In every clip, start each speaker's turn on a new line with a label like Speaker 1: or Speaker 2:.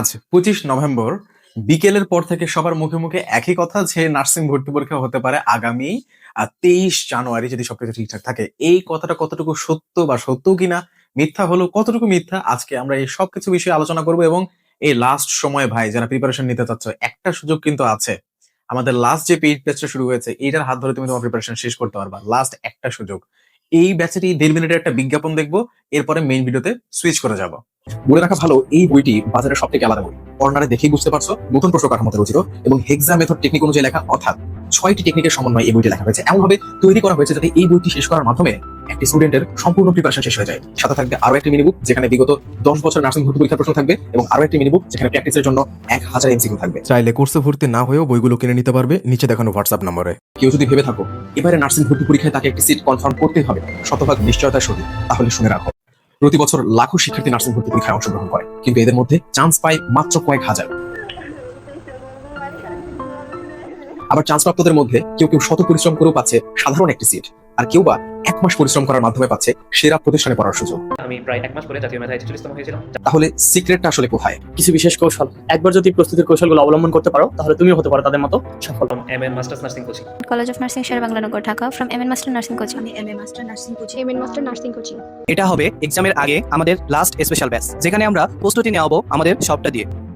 Speaker 1: আজ পঁচিশ নভেম্বর বিকেলের পর থেকে সবার মুখে মুখে একই কথা যে নার্সিং ভর্তি পরীক্ষা হতে পারে আগামী তেইশ জানুয়ারি যদি সবকিছু ঠিকঠাক থাকে। এই কথাটা কতটুকু সত্য বা সত্য কিনা, মিথ্যা হলো কতটুকু মিথ্যা, আজকে আমরা এই সবকিছু বিষয়ে আলোচনা করব এবং এই লাস্ট সময় ভাই যারা প্রিপারেশন নিতে চাচ্ছ, একটা সুযোগ কিন্তু আছে। আমাদের লাস্ট যে পেইড ব্যাচটা শুরু হয়েছে, এইটার হাত ধরে তুমি তোমার প্রিপারেশন শেষ করতে পারবা। লাস্ট একটা সুযোগ। এই ব্যাচেরই দেড় মিনিটের একটা বিজ্ঞাপন দেখব, এরপরে মেইন ভিডিওতে সুইচ করে যাব। বলে রাখা ভালো এই বইটি বাজারে সব থেকে আলাদা বই। কর্নারে দেখেই বুঝতে পারছ নতুন প্রশ্ন কাঠামোতে রচিত এবং হেক্সা মেথড টেকনিক অনুযায়ী লেখা অর্থাৎ ছয়টি টেকনিকের সমন্বয়ে এই বইটি লেখা হয়েছে। এমনভাবে তৈরি করা হয়েছে যাতে এই বইটি শেষ করার মাধ্যমে একটি স্টুডেন্টের সম্পূর্ণ প্রিপারেশন শেষ হয়ে যায়। সাথে থাকবে আরও একটি মিনিবুক যেখানে বিগত দশ বছর নার্সিং ভর্তি পরীক্ষার প্রশ্ন থাকবে এবং আরও একটি মিনিবুক যেখানে প্র্যাকটিসের জন্য এক হাজার এমসিকিউ থাকবে।
Speaker 2: চাইলে কোর্সে ভর্তি না হয়েও বইগুলো কিনে নিতে পারবে নিচে দেখানো হোয়াটসঅ্যাপ নম্বরে।
Speaker 1: কেউ যদি ভেবে থাকো এবারে নার্সিং ভর্তি পরীক্ষায় তাকে একটি সিট কনফার্ম করতেই হবে। শতভাগ নিশ্চয়তার সহিত তাহলে শুনে রাখো। প্রতি বছর লাখো শিক্ষার্থী নার্সিং ভর্তি পরীক্ষায় অংশগ্রহণ করে, কিন্তু এদের মধ্যে চান্স পায় মাত্র কয়েক হাজার। আবার চান্স প্রাপ্তদের মধ্যে কেউ কেউ শত পরিশ্রম করেও পাচ্ছে সাধারণ একটি সিট আর কেউ বা এক মাস পরিশ্রম করার মাধ্যমে পাচ্ছে সেরা প্রতিষ্ঠানে পড়ার সুযোগ।
Speaker 3: আমি প্রায় এক মাস পরে জাতীয় ছেচল্লিশতম হয়েছিলাম।
Speaker 1: তাহলে সিক্রেটটা আসলে কোথায়?
Speaker 4: কিছু বিশেষ কৌশল। একবার যদি প্রস্তুতির কৌশলগুলো অবলম্বন করতে পারো তাহলে তুমিও হতে পারো তাদের মতো সফল।
Speaker 3: M masters nursing coaching
Speaker 5: college of nursing Sher Banglanagar Dhaka from M N master nursing coaching
Speaker 6: আমি M A master nursing coaching M master nursing coaching
Speaker 7: এটা হবে এক্সামের আগে আমাদের লাস্ট স্পেশাল ব্যাচ যেখানে আমরা প্রস্তুতি নেওয়াবো আমাদের সবটা দিয়ে।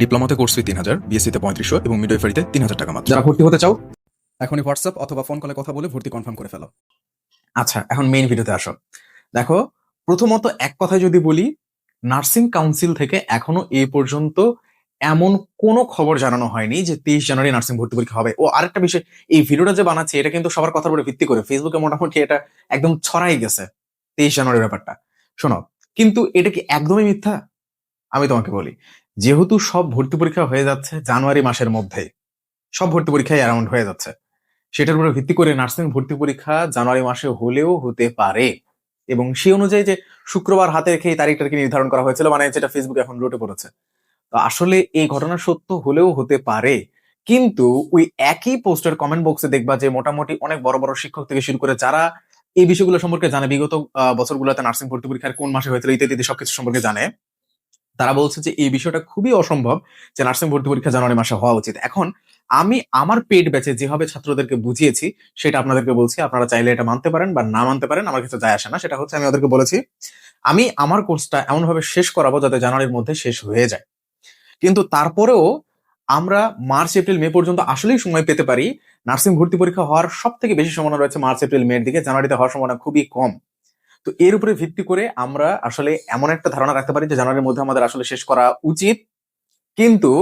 Speaker 2: ডিপ্লোমাতে কোর্স ফি তিন হাজার বিএসসিতে পঁয়ত্রিশশো এবং মিডওয়াইফারিতে তিন হাজার টাকা মাত্র।
Speaker 1: যারা ভর্তি হতে চাও
Speaker 2: এখনই হোয়াটসঅ্যাপ অথবা ফোন কলে কথা বলে ভর্তি কনফার্ম করে ফেলো।
Speaker 1: আচ্ছা এখন মেইন ভিডিওতে আসো। দেখো প্রথমত এক কথায় যদি বলি নার্সিং কাউন্সিল থেকে এখনও এই পর্যন্ত এমন কোনো খবর জানানো হয়নি যে তেইশ জানুয়ারি নার্সিং ভর্তি পরীক্ষা হবে। ও আরেকটা বিষয় এই ভিডিওটা যে বানাচ্ছে এটা কিন্তু সবার কথার উপরে ভিত্তি করে। ফেসবুকে মোটামুটি এটা একদম ছড়াই গেছে তেইশ জানুয়ারির ব্যাপারটা। শোনো কিন্তু এটা কি একদমই মিথ্যা? আমি তোমাকে বলি যেহেতু সব ভর্তি পরীক্ষা হয়ে যাচ্ছে জানুয়ারি মাসের মধ্যে সব ভর্তি পরীক্ষায় অ্যারাউন্ড হয়ে যাচ্ছে। সেটার উপরে ভিত্তি করে নার্সিং ভর্তি পরীক্ষা জানুয়ারি মাসে হলেও হতে পারে। এবং সেই অনুযায়ী যে শুক্রবার হাতে রেখে এই তারিখটাকে নির্ধারণ করা হয়েছিল মানে যেটা ফেসবুকে এখন রোটে পড়েছে। তো আসলে এই ঘটনা সত্য হলেও হতে পারে, কিন্তু ওই একই পোস্টের কমেন্ট বক্সে দেখবা যে মোটামুটি অনেক বড় বড় শিক্ষক থেকে শুরু করে যারা এই বিষয়গুলো সম্পর্কে জানে, বিগত বছরগুলোতে নার্সিং ভর্তি পরীক্ষার কোন মাসে হয়েছিল ইত্যাদি সবকিছু সম্পর্কে জানে। তারা বলছে যে, এই বিষয়টা খুবই অসম্ভব যে নার্সিং ভর্তি পরীক্ষা জানুয়ারি মাসে হওয়া উচিত। এখন আমি আমার পেট ব্যাচে যেভাবে ছাত্রদেরকে বুঝিয়েছি, সেটা আপনাদেরকে বলছি। আপনারা চাইলে এটা মানতে পারেন বা না মানতে পারেন, আমার কিছু যায় আসে না, সেটা হচ্ছে আমি ওদেরকে বলেছি, আমি আমার কোর্সটা এমনভাবে শেষ করাবো যাতে জানুয়ারির মধ্যে শেষ হয়ে যায়। কিন্তু তারপরেও আমরা মার্চ, এপ্রিল, মে পর্যন্ত আসলেই সময় পেতে পারি। নার্সিং ভর্তি পরীক্ষা হওয়ার সব থেকে বেশি সম্ভাবনা রয়েছে মার্চ, এপ্রিল মের দিকে। জানুয়ারিতে হওয়ার সম্ভাবনা খুবই কম। তো এর উপরে ভিত্তি করে আমরা আসলে এমন একটা ধারণা রাখতে পারি যে জানুয়ারির মধ্যে আমাদের আসলে শেষ করা উচিত। কিন্তু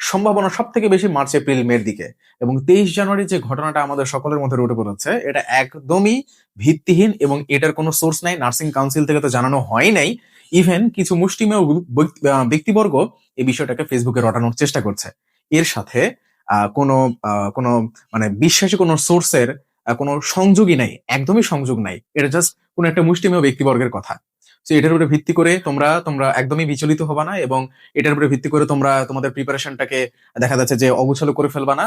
Speaker 1: সম্ভাবনা সব থেকে বেশি মার্চ এপ্রিল মের দিকে এবং তেইশ জানুয়ারি যে ঘটনাটা আমাদের সকলের মধ্যে রুটে পড়েছে এটা একদমই ভিত্তিহীন এবং এটার কোনো সোর্স নাই নার্সিং কাউন্সিল থেকে তো জানানো হয় নাই। ইভেন কিছু মুষ্টিমেয় ব্যক্তিবর্গ এই বিষয়টাকে ফেসবুকে রটানোর চেষ্টা করছে। এর সাথে আহ, কোনো কোনো মানে বিশ্বাসী কোনো সোর্সের কোনো সংযোগই নাই, একদমই সংযোগ নাই। এটা জাস্ট কোনো একটা মুষ্টিমেয় ব্যক্তিবর্গের কথা। তো এটার উপরে ভিত্তি করে তোমরা তোমরা একদমই বিচলিত হবা না এবং এটার উপরে ভিত্তি করে তোমরা তোমাদের প্রিপারেশনটাকে দেখা যাচ্ছে যে অগুছালো করে ফেলবা না।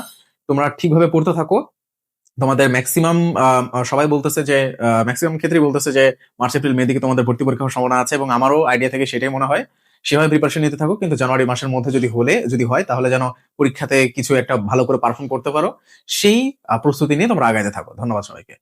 Speaker 1: তোমরা ঠিকভাবে পড়তে থাকো। তোমাদের ম্যাক্সিমাম সবাই বলতেছে যে ম্যাক্সিমাম ক্ষেত্রেই বলতেছে যে, মার্চ, এপ্রিল, মে দিকে তোমাদের ভর্তি পরীক্ষার সম্ভাবনা আছে এবং আমারও আইডিয়া থেকে সেটাই মনে হয়। সেভাবে প্রিপারেশন নিতে থাকো। কিন্তু জানুয়ারি মাসের মধ্যে যদি হলে, যদি হয়, তাহলে যেন পরীক্ষাতে কিছু একটা ভালো করে পারফর্ম করতে পারো। সেই প্রস্তুতি নিয়ে তোমরা আগাইতে থাকো। ধন্যবাদ সবাইকে।